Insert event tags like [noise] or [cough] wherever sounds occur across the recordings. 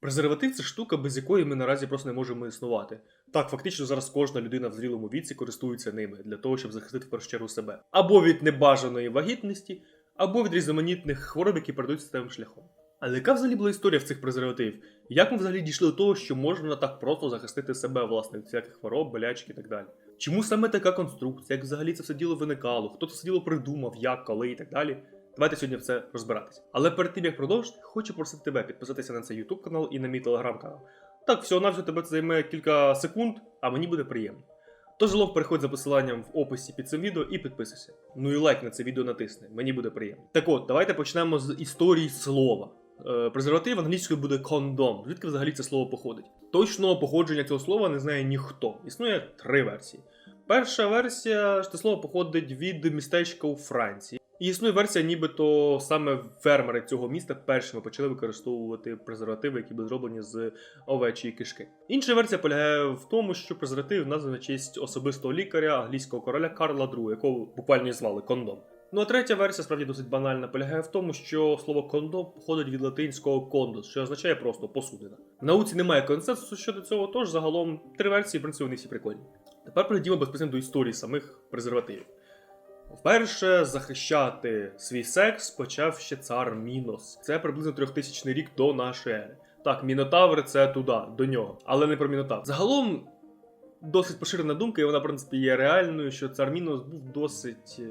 Презерватив це штука, без якої ми наразі просто не можемо існувати. Так, фактично зараз кожна людина в зрілому віці користується ними для того, щоб захистити в першу чергу себе. Або від небажаної вагітності, або від різноманітних хвороб, які передаються статевим шляхом. Але яка взагалі була історія в цих презервативів? Як ми взагалі дійшли до того, що можна так просто захистити себе, власне, від всяких хвороб, болячок і так далі? Чому саме така конструкція? Як взагалі це все діло виникало? Хто це все діло придумав, як, коли і так далі? Давайте сьогодні в це розбиратися. Але перед тим як продовжити, хочу просити тебе підписатися на цей YouTube канал і на мій телеграм канал. Так, всього навсього тебе це займе кілька секунд, а мені буде приємно. Тож лов переходь за посиланням в описі під цим відео і підписуйся. Ну і лайк на це відео натисни, мені буде приємно. Так от, давайте почнемо з історії слова. Е, презерватив англійською буде кондом. Звідки взагалі це слово походить? Точного походження цього слова не знає ніхто. Існує три версії. Перша версія, що це слово походить від містечка у Франції. І існує версія, нібито саме фермери цього міста першими почали використовувати презервативи, які були зроблені з овечої кишки. Інша версія полягає в тому, що презерватив названий на честь особистого лікаря англійського короля Карла II, якого буквально і звали кондом. Ну а третя версія справді досить банальна, полягає в тому, що слово кондом походить від латинського кондос, що означає просто посудина. В науці немає консенсусу щодо цього, тож загалом три версії, в принципі, вони всі прикольні. Тепер перейдімо безпосередньо до історії самих презервативів. Вперше захищати свій секс почав ще цар Мінос. Це приблизно 3000 рік до нашої ери. Так, Мінотавр це туди, до нього, але не про Мінотавр. Загалом досить поширена думка, і вона, в принципі, є реальною, що цар Мінос був досить.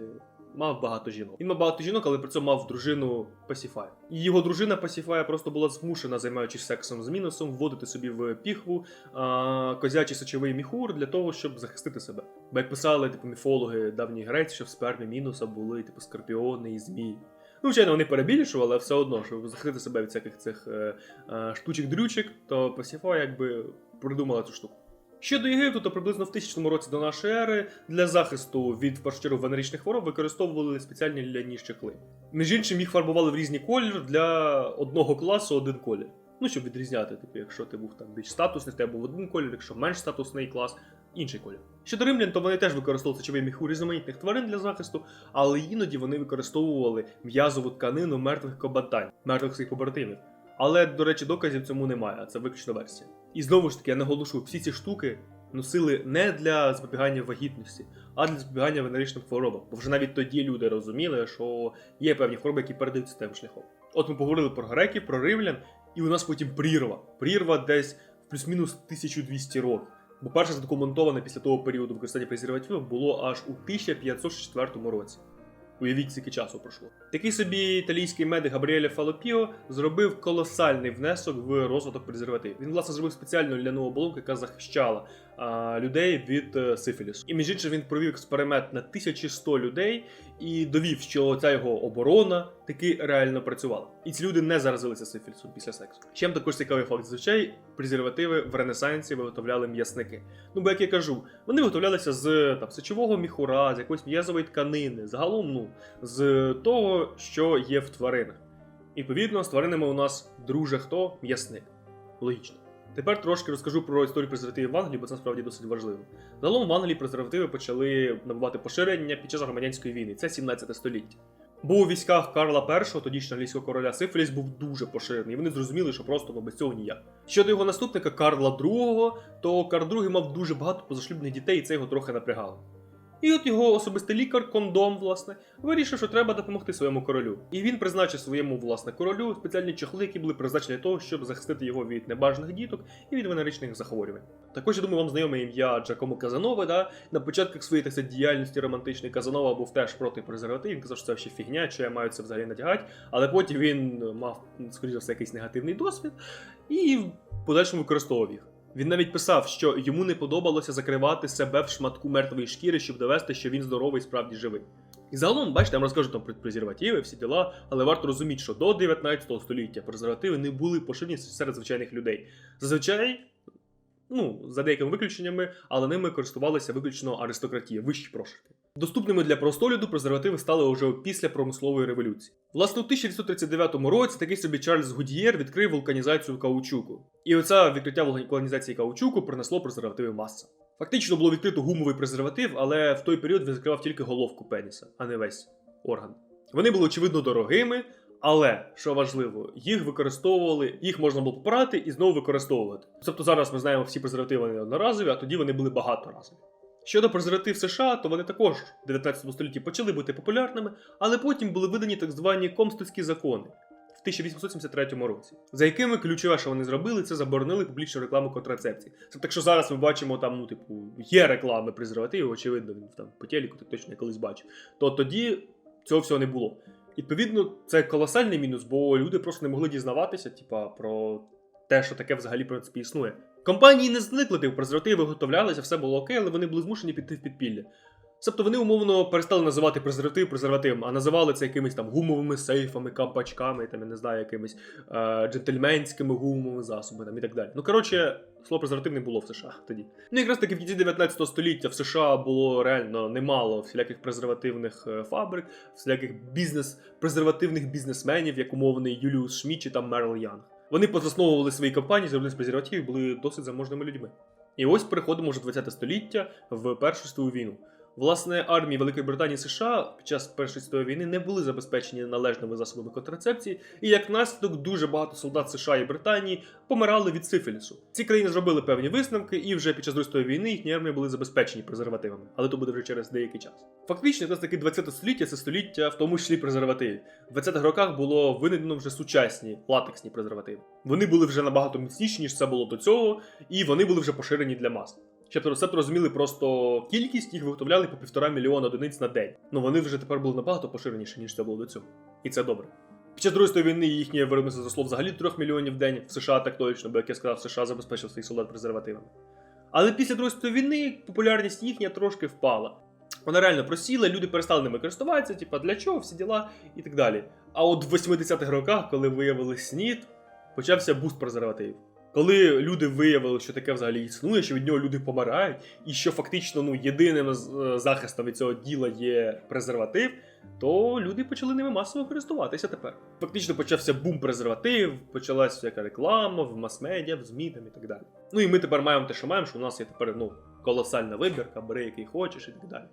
Мав багато жінок. Він мав багато жінок, але при цьому мав дружину Пасіфая. І його дружина Пасіфая просто була змушена, займаючись сексом з Міносом, вводити собі в піхву а, козячий сочовий міхур для того, щоб захистити себе. Бо як писали типу міфологи давніх грець, що в спермі Мінуса були типу скорпіони і змії. Ну, звичайно, вони перебільшували, але все одно, щоб захистити себе від всяких цих е, е, штучок-дрючок, то Пасіфа якби придумала цю штуку. Щодо Єгипту, то приблизно в 1000 році до нашої ери для захисту від в першу венеричних хвороб використовували спеціальні ляні щекли. Між іншим, їх фарбували в різні кольори для одного класу один колір. Ну, щоб відрізняти, типу, якщо ти був там більш статусний, тебе був один колір, якщо менш статусний клас, інший колір. Щодо римлян, то вони теж використовували сечовий міхур різноманітних тварин для захисту, але іноді вони використовували м'язову тканину мертвих кобатань, мертвих своїх побратимів. Але, до речі, доказів цьому немає, це виключно версія. І знову ж таки, я наголошу, всі ці штуки носили не для запобігання вагітності, а для запобігання венеричним хворобам. Бо вже навіть тоді люди розуміли, що є певні хвороби, які передаються тим шляхом. От ми поговорили про греків, про римлян, і у нас потім прірва. Прірва десь в плюс-мінус 1200 років. Бо перше задокументоване після того періоду використання презервативів було аж у 1504 році. Уявіть, скільки часу пройшло. Такий собі італійський медик Габріеле Фалопіо зробив колосальний внесок в розвиток презервативів. Він, власне, зробив спеціальну ляну оболонку, яка захищала людей від е, сифілісу. І між іншим він провів експеримент на 1100 людей і довів, що ця його оборона таки реально працювала. І ці люди не заразилися сифілісом після сексу. Чим також цікавий факт, зазвичай презервативи в Ренесансі виготовляли м'ясники. Ну, бо як я кажу, вони виготовлялися з там сечового міхура, з якоїсь м'язової тканини, загалом ну, з того, що є в тваринах. І, Відповідно, з тваринами у нас друже хто м'ясник. Логічно. Тепер трошки розкажу про історію презервативів в Англії, бо це насправді досить важливо. Загалом в Англії презервативи почали набувати поширення під час громадянської війни. Це 17 століття. Бо у військах Карла І, тодішнього англійського короля Сифіліс, був дуже поширений, і вони зрозуміли, що просто ну, без цього ніяк. Щодо його наступника Карла II, то Карл II мав дуже багато позашлюбних дітей, і це його трохи напрягало. І от його особистий лікар, кондом, власне, вирішив, що треба допомогти своєму королю. І він призначив своєму власне королю спеціальні чохли, які були призначені для того, щоб захистити його від небажаних діток і від венеричних захворювань. Також я думаю, вам знайоме ім'я Джакомо Казанове, да? На початках своєї так сказати, діяльності романтичної Казанова був теж проти презервативів, він казав, що це ще фігня, що я маю це взагалі надягати. Але потім він мав, скоріше все, якийсь негативний досвід і в подальшому використовував їх. Він навіть писав, що йому не подобалося закривати себе в шматку мертвої шкіри, щоб довести, що він здоровий справді живий. І загалом, бачите, я вам розкажу там про презервативи, всі діла, але варто розуміти, що до 19 століття презервативи не були поширені серед звичайних людей. Зазвичай, ну, за деякими виключеннями, але ними користувалися виключно аристократія, вищі прошарки. Доступними для простого люду презервативи стали вже після промислової революції. Власне, у 1939 році такий собі Чарльз Гудієр відкрив вулканізацію каучуку. І оце відкриття вулканізації каучуку принесло презервативи маса. Фактично було відкрито гумовий презерватив, але в той період він закривав тільки головку пеніса, а не весь орган. Вони були очевидно дорогими, Але що важливо, їх використовували, їх можна було попрати і знову використовувати. Тобто зараз ми знаємо всі презервативи одноразові, а тоді вони були багаторазові. Щодо презерватив США, то вони також в 19 столітті почали бути популярними, але потім були видані так звані комстовські закони в 1873 році, за якими ключове, що вони зробили, це заборонили публічну рекламу контрацепції. Це так, що зараз ми бачимо там, ну, типу, є реклами презервативів, очевидно, він там по телеку, так точно я колись бачив. То тоді цього всього не було. Відповідно, це колосальний мінус, бо люди просто не могли дізнаватися, типа, про те, що таке взагалі в принципі існує. Компанії не зникли, типу, презервативи виготовлялися, все було окей, але вони були змушені піти в підпілля. Тобто вони умовно перестали називати презерватив презервативом, а називали це якимись там гумовими сейфами, кампачками, там, я не знаю, якимись е, джентльменськими гумовими засобами там, і так далі. Ну, коротше, слово презерватив не було в США тоді. Ну, якраз таки в кінці 19 століття в США було реально немало всіляких презервативних е, фабрик, всіляких бізнес, презервативних бізнесменів, як умовний Юліус Шміт чи там Мерл Янг. Вони позасновували свої компанії, зробили з презервативів, були досить заможними людьми. І ось переходимо вже в 20 століття в Першу світову війну. Власне, армії Великої Британії і США під час Першої світової війни не були забезпечені належними засобами контрацепції, і як наслідок дуже багато солдат США і Британії помирали від сифілісу. Ці країни зробили певні висновки, і вже під час Другої війни їхні армії були забезпечені презервативами, але то буде вже через деякий час. Фактично, якраз таки 20 століття це століття, в тому числі презервативів. В 20-х роках було винайдено вже сучасні латексні презервативи. Вони були вже набагато міцніші, ніж це було до цього, і вони були вже поширені для мас. Щоб рецепт розуміли просто кількість, їх виготовляли по півтора мільйона одиниць на день. Ну вони вже тепер були набагато поширеніші, ніж це було до цього. І це добре. Під час Другої війни їхнє виробництво зросло взагалі 3 мільйонів в день в США так точно, бо як я сказав, США забезпечив своїх солдат презервативами. Але після Другої війни популярність їхня трошки впала. Вона реально просіла, люди перестали ними користуватися, типа для чого, всі діла і так далі. А от в 80-х роках, коли виявили снід, почався буст презервативів. Коли люди виявили, що таке взагалі існує, що від нього люди помирають, і що фактично ну, єдиним е, захистом від цього діла є презерватив, то люди почали ними масово користуватися тепер. Фактично почався бум презерватив, почалась всяка реклама в мас-медіа, в ЗМІ там і так далі. Ну і ми тепер маємо те, що маємо, що у нас є тепер ну, колосальна вибірка, бери який хочеш і так далі.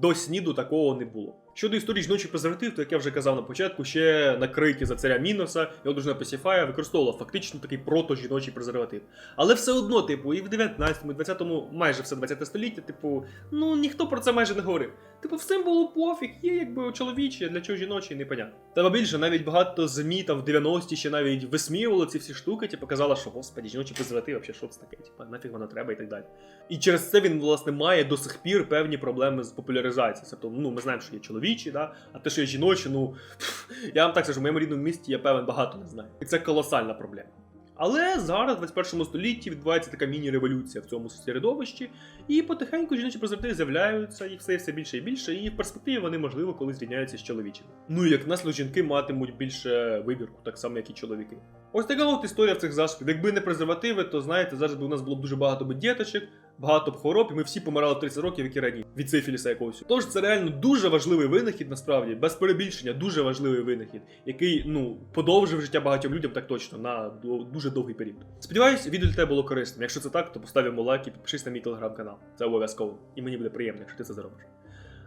До сніду такого не було. Щодо історії жіночих презерватив, то як я вже казав на початку, ще накриті за царя Міноса, його дружина Пасіфая використовувала фактично такий прото-жіночий презерватив. Але все одно, типу, і в 19-му, і 20-му, майже все 20 століття, типу, ну ніхто про це майже не говорив. Типу, всім було пофіг, є якби чоловічі, для чого жіночі, непонятно. Та більше, навіть багато ЗМІ там в 90-ті ще навіть висміювали ці всі штуки, типу, казала, що господі, жіночі презерватив, взагалі, що це таке, типу, нафіг воно треба і так далі. І через це він, власне, має до сих пір певні проблеми з популяризацією. Тобто, ну, ми знаємо, що є чоловічі, да? а те, що є жіночі, ну [laughs] я вам так скажу, в моєму рідному місті я певен багато не знаю. І це колосальна проблема. Але зараз, в 21 столітті, відбувається така міні-революція в цьому середовищі, і потихеньку жіночі презервативи з'являються, їх все, все більше і більше, і в перспективі вони, можливо, колись зрівняються з чоловічими. Ну і як наслідок жінки матимуть більше вибірку, так само, як і чоловіки. Ось така от історія в цих засобів. Якби не презервативи, то знаєте, зараз би у нас було б дуже багато діточок, багато б хвороб, і ми всі помирали 30 років, як і раніше, від сифіліса якогось. Тож це реально дуже важливий винахід, насправді, без перебільшення, дуже важливий винахід, який ну подовжив життя багатьом людям так точно на дуже довгий період. Сподіваюсь, відео для тебе було корисним. Якщо це так, то поставимо лайк і підпишись на мій телеграм-канал. Це обов'язково. І мені буде приємно, якщо ти це зробиш.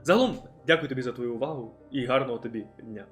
Загалом, дякую тобі за твою увагу і гарного тобі дня.